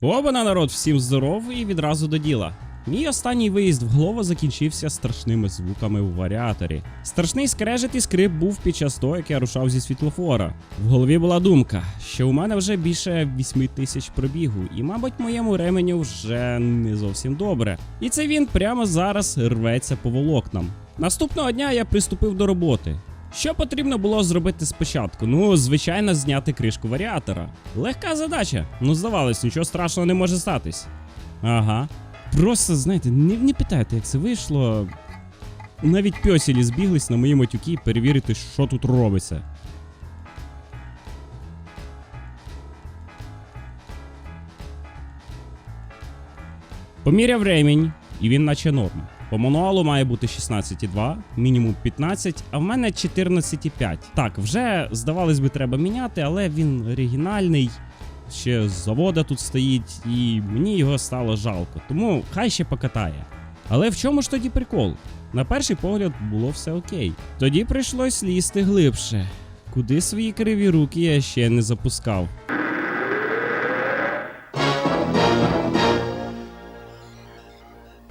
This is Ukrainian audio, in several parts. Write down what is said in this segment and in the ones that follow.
Обана народ, всім здоров і відразу до діла. Мій останній виїзд в Глово закінчився страшними звуками в варіаторі. Страшний скрежет і скрип був під час того, як я рушав зі світлофора. В голові була думка, що у мене вже більше 8 тисяч пробігу, і, мабуть, моєму ременю вже не зовсім добре. І це він прямо зараз рветься по волокнам. Наступного дня я приступив до роботи. Що потрібно було зробити спочатку? Ну, звичайно, зняти кришку варіатора. Легка задача. Ну, здавалось, нічого страшного не може статись. Ага. Просто, знаєте, не, не питайте, як це вийшло. Навіть пьосілі збіглись на мої матюки перевірити, що тут робиться. Поміряв ремінь, і він наче норм. По мануалу має бути 16,2, мінімум 15, а в мене 14,5. Так, вже здавалось би, треба міняти, але він оригінальний. Ще з завода тут стоїть, і мені його стало жалко. Тому хай ще покатає. Але в чому ж тоді прикол? На перший погляд було все окей. Тоді прийшлось лізти глибше. Куди свої криві руки я ще не запускав.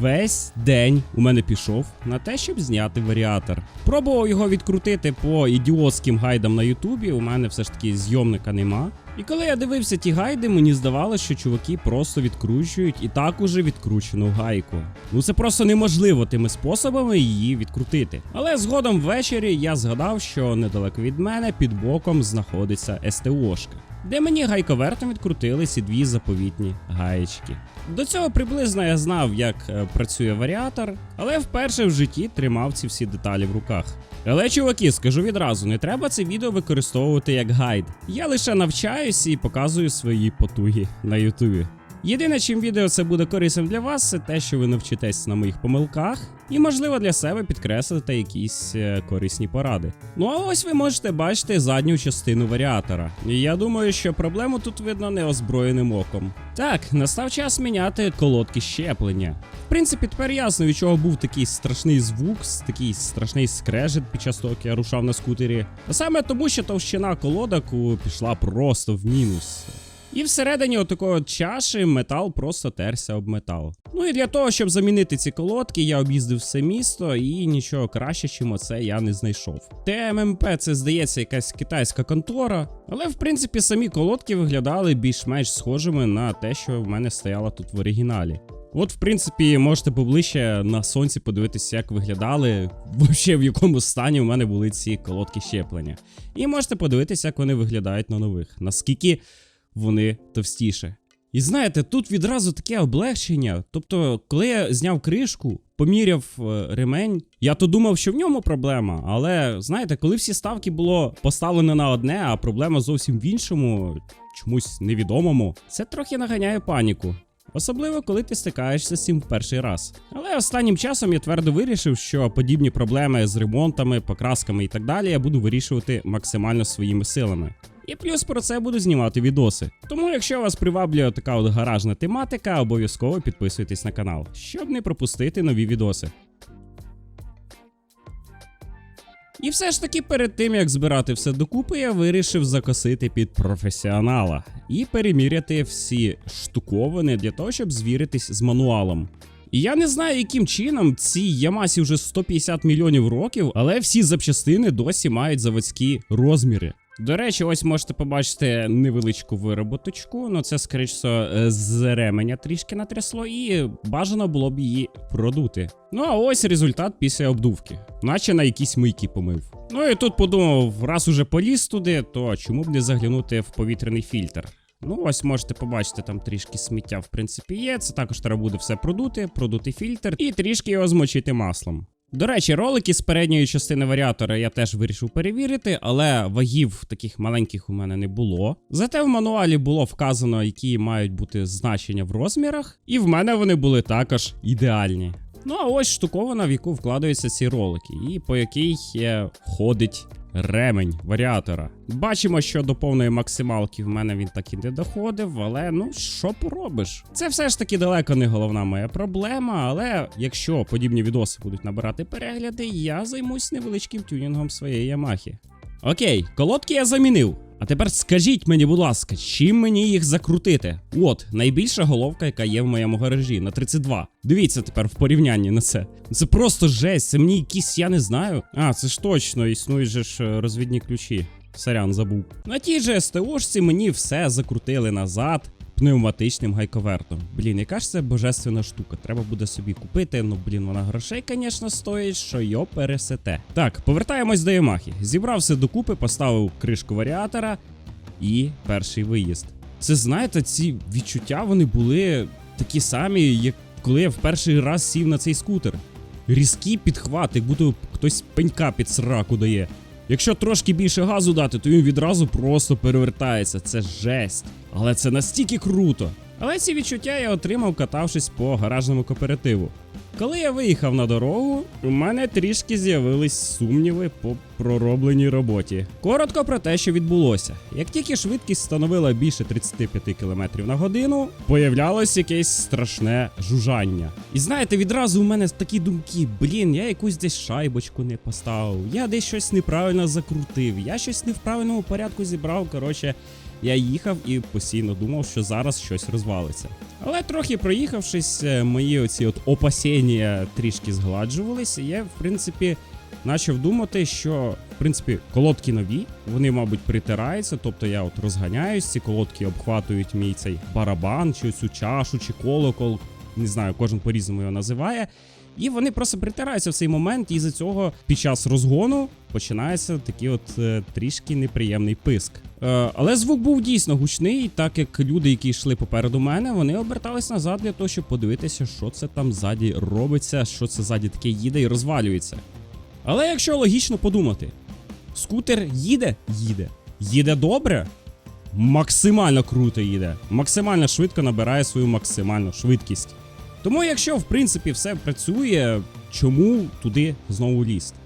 Весь день у мене пішов на те, щоб зняти варіатор. Пробував його відкрутити по ідіотським гайдам на Ютубі. У мене все ж таки зйомника нема. І коли я дивився ті гайди, мені здавалося, що чуваки просто відкручують і так уже відкручену гайку. Ну це просто неможливо тими способами її відкрутити. Але згодом ввечері я згадав, що недалеко від мене під боком знаходиться СТОшка де мені гайковертом відкрутили ці дві заповітні гаєчки. До цього приблизно я знав, як е, працює варіатор, але вперше в житті тримав ці всі деталі в руках. Але, чуваки, скажу відразу, не треба це відео використовувати як гайд. Я лише навчаюсь і показую свої потуги на Ютубі. Єдине, чим відео це буде корисним для вас, це те, що ви навчитесь на моїх помилках, і, можливо, для себе підкреслите якісь е, корисні поради. Ну а ось ви можете бачити задню частину варіатора. І я думаю, що проблему тут видно неозброєним оком. Так, настав час міняти колодки щеплення. В принципі, тепер ясно, від чого був такий страшний звук, такий страшний скрежет під час того, як я рушав на скутері. А саме тому, що товщина колодок пішла просто в мінус. І всередині отакої от чаші метал просто терся об метал. Ну і для того, щоб замінити ці колодки, я об'їздив все місто і нічого краще, чим оце я не знайшов. ТММП це здається якась китайська контора, але в принципі самі колодки виглядали більш-менш схожими на те, що в мене стояло тут в оригіналі. От, в принципі, можете поближче на сонці подивитися, як виглядали, вообще в якому стані у мене були ці колодки щеплення. І можете подивитися, як вони виглядають на нових. Наскільки вони товстіше. І знаєте, тут відразу таке облегчення. Тобто, коли я зняв кришку, поміряв е, ремень, я то думав, що в ньому проблема. Але знаєте, коли всі ставки було поставлено на одне, а проблема зовсім в іншому, чомусь невідомому, це трохи наганяє паніку. Особливо, коли ти стикаєшся з цим в перший раз. Але останнім часом я твердо вирішив, що подібні проблеми з ремонтами, покрасками і так далі я буду вирішувати максимально своїми силами. І плюс про це буду знімати відоси. Тому, якщо вас приваблює така от гаражна тематика, обов'язково підписуйтесь на канал, щоб не пропустити нові відоси. І все ж таки, перед тим як збирати все докупи, я вирішив закосити під професіонала і переміряти всі штуковини для того, щоб звіритись з мануалом. І я не знаю, яким чином цій Ямасі вже 150 мільйонів років, але всі запчастини досі мають заводські розміри. До речі, ось можете побачити невеличку вироботочку, ну це скоріш все, е, з ременя трішки натрясло, і бажано було б її продути. Ну а ось результат після обдувки, наче на якісь мийки помив. Ну і тут подумав, раз уже поліз туди, то чому б не заглянути в повітряний фільтр. Ну, ось можете побачити, там трішки сміття, в принципі, є. Це також треба буде все продути, продути фільтр і трішки його змочити маслом. До речі, ролики з передньої частини варіатора я теж вирішив перевірити, але вагів таких маленьких у мене не було. Зате в мануалі було вказано, які мають бути значення в розмірах, і в мене вони були також ідеальні. Ну а ось штуковина, в яку вкладаються ці ролики, і по якій ходить ремень варіатора. Бачимо, що до повної максималки в мене він так і не доходив, але ну що поробиш? Це все ж таки далеко не головна моя проблема. Але якщо подібні відоси будуть набирати перегляди, я займусь невеличким тюнінгом своєї Ямахи. Окей, колодки я замінив. А тепер скажіть мені, будь ласка, чим мені їх закрутити? От, найбільша головка, яка є в моєму гаражі, на 32. Дивіться тепер в порівнянні на це. Це просто жесть, це мені якісь, я не знаю. А, це ж точно, існують же ж е, розвідні ключі. Сорян, забув. На тій же СТОшці мені все закрутили назад. Пневматичним гайковертом. Блін, яка ж це божественна штука. Треба буде собі купити. Ну блін, вона грошей, звісно, стоїть, що йо пересете. Так, повертаємось до Ямахи. Зібрав все докупи, поставив кришку варіатора і перший виїзд. Це знаєте, ці відчуття вони були такі самі, як коли я в перший раз сів на цей скутер. Різкі підхвати, як будто хтось пенька під сраку дає. Якщо трошки більше газу дати, то він відразу просто перевертається. Це жесть. Але це настільки круто. Але ці відчуття я отримав, катавшись по гаражному кооперативу. Коли я виїхав на дорогу, у мене трішки з'явились сумніви по проробленій роботі. Коротко про те, що відбулося. Як тільки швидкість становила більше 35 км на годину, появлялось якесь страшне жужжання. І знаєте, відразу у мене такі думки: блін, я якусь десь шайбочку не поставив, я десь щось неправильно закрутив, я щось не в правильному порядку зібрав. Коротше, я їхав і постійно думав, що зараз щось розвалиться. Але трохи проїхавшись, е, мої оці от опасіння трішки згладжувалися. Я, в принципі, почав думати, що в принципі колодки нові, вони, мабуть, притираються. Тобто я от розганяюсь, ці колодки обхватують мій цей барабан, чи цю чашу, чи колокол. Не знаю, кожен по-різному його називає. І вони просто притираються в цей момент, і з цього під час розгону починається такий от е, трішки неприємний писк. Е, але звук був дійсно гучний, так як люди, які йшли попереду мене, вони обертались назад для того, щоб подивитися, що це там ззаді робиться, що це ззаді таке їде і розвалюється. Але якщо логічно подумати, скутер їде, їде. Їде добре, максимально круто їде, максимально швидко набирає свою максимальну швидкість. Тому, якщо в принципі все працює, чому туди знову лізти?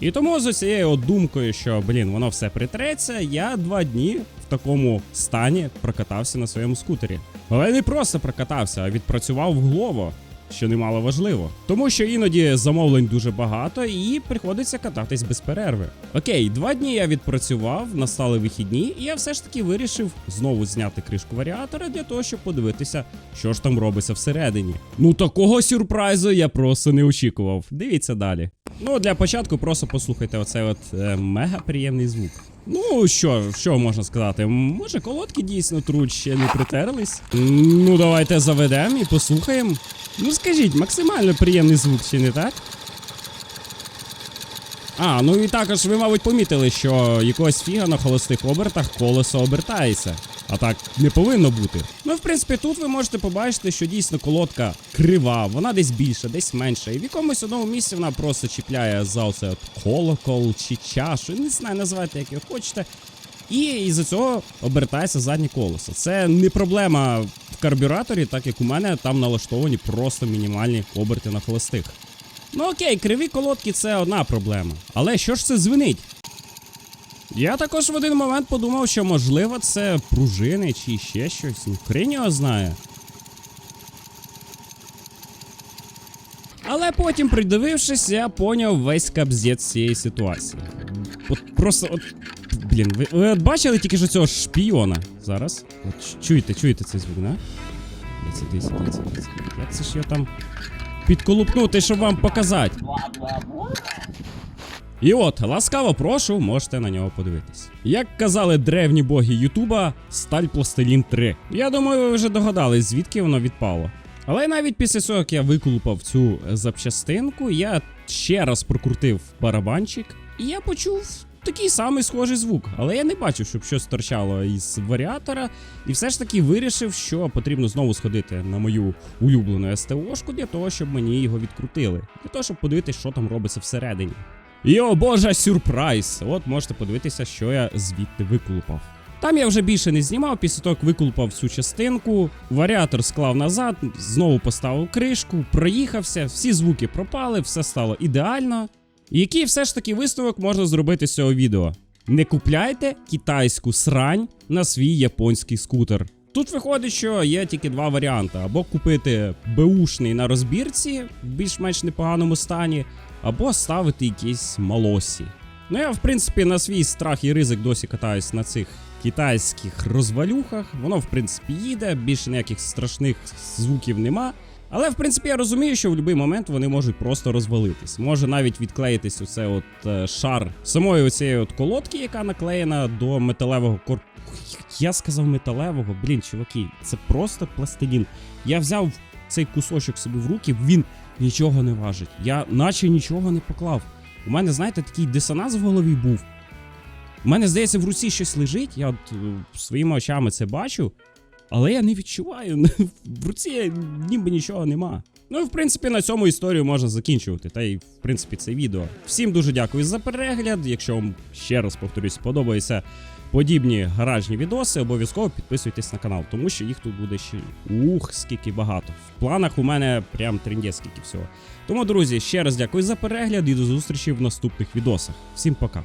І тому з усією думкою, що блін, воно все притреться, я два дні в такому стані прокатався на своєму скутері. Але не просто прокатався, а відпрацював вглово, що немало важливо. Тому що іноді замовлень дуже багато і приходиться кататись без перерви. Окей, два дні я відпрацював, настали вихідні, і я все ж таки вирішив знову зняти кришку варіатора для того, щоб подивитися, що ж там робиться всередині. Ну такого сюрпризу я просто не очікував. Дивіться далі. Ну, для початку просто послухайте оцей от е, мега приємний звук. Ну, що, що можна сказати? Може, колодки дійсно труть ще не притерлись? Ну, давайте заведемо і послухаємо. Ну скажіть, максимально приємний звук, чи не так? А, ну і також ви, мабуть, помітили, що якогось фіга на холостих обертах колесо обертається. А так не повинно бути. Ну, в принципі, тут ви можете побачити, що дійсно колодка крива, вона десь більша, десь менша. І в якомусь одному місці вона просто чіпляє за оце от колокол чи чашу. Не знаю, називайте, як його хочете. І із-за цього обертається заднє колесо. Це не проблема в карбюраторі, так як у мене там налаштовані просто мінімальні оберти на холостих. Ну окей, криві колодки це одна проблема. Але що ж це звенить? Я також в один момент подумав, що можливо це пружини чи ще щось. Ну, його знає. Але потім, придивившись, я поняв весь кабзець цієї ситуації. От просто от. Блін, ви, ви от бачили тільки що цього шпіона? Зараз. От чуєте, чуєте цей звук, да? Дивіться, дивіться, дивіться, дивіться. Як це ж його там підколупнути, щоб вам показати? І от, ласкаво прошу, можете на нього подивитись. Як казали древні боги Ютуба, сталь пластилін 3. Я думаю, ви вже догадались, звідки воно відпало. Але навіть після цього, як я виклупав цю запчастинку, я ще раз прокрутив барабанчик, і я почув такий самий схожий звук. Але я не бачив, щоб щось торчало із варіатора, і все ж таки вирішив, що потрібно знову сходити на мою улюблену СТОшку для того, щоб мені його відкрутили. Для того, щоб подивитися, що там робиться всередині. І о боже, сюрприз! От можете подивитися, що я звідти виклупав. Там я вже більше не знімав, після того як виклупав всю частинку, варіатор склав назад, знову поставив кришку, проїхався, всі звуки пропали, все стало ідеально. Який все ж таки висновок можна зробити з цього відео? Не купляйте китайську срань на свій японський скутер. Тут виходить, що є тільки два варіанти: або купити беушний на розбірці в більш-менш непоганому стані, або ставити якісь малосі. Ну я, в принципі, на свій страх і ризик досі катаюсь на цих китайських розвалюхах. Воно, в принципі, їде, більше ніяких страшних звуків нема. Але в принципі я розумію, що в будь-який момент вони можуть просто розвалитись. Може навіть відклеїтись оце от е, шар самої оцієї от колодки, яка наклеєна до металевого кор... Я сказав металевого, блін, чуваки, це просто пластилін. Я взяв цей кусочок собі в руки, він нічого не важить. Я наче нічого не поклав. У мене, знаєте, такий дисонанс в голові був. У мене, здається, в руці щось лежить, я от е, своїми очами це бачу, але я не відчуваю. В руці ніби нічого нема. Ну і в принципі на цьому історію можна закінчувати. Та й в принципі це відео. Всім дуже дякую за перегляд. Якщо вам ще раз повторюсь, подобаються подібні гаражні відоси, обов'язково підписуйтесь на канал, тому що їх тут буде ще ух, скільки багато. В планах у мене прям трендє скільки всього. Тому, друзі, ще раз дякую за перегляд і до зустрічі в наступних відосах. Всім пока.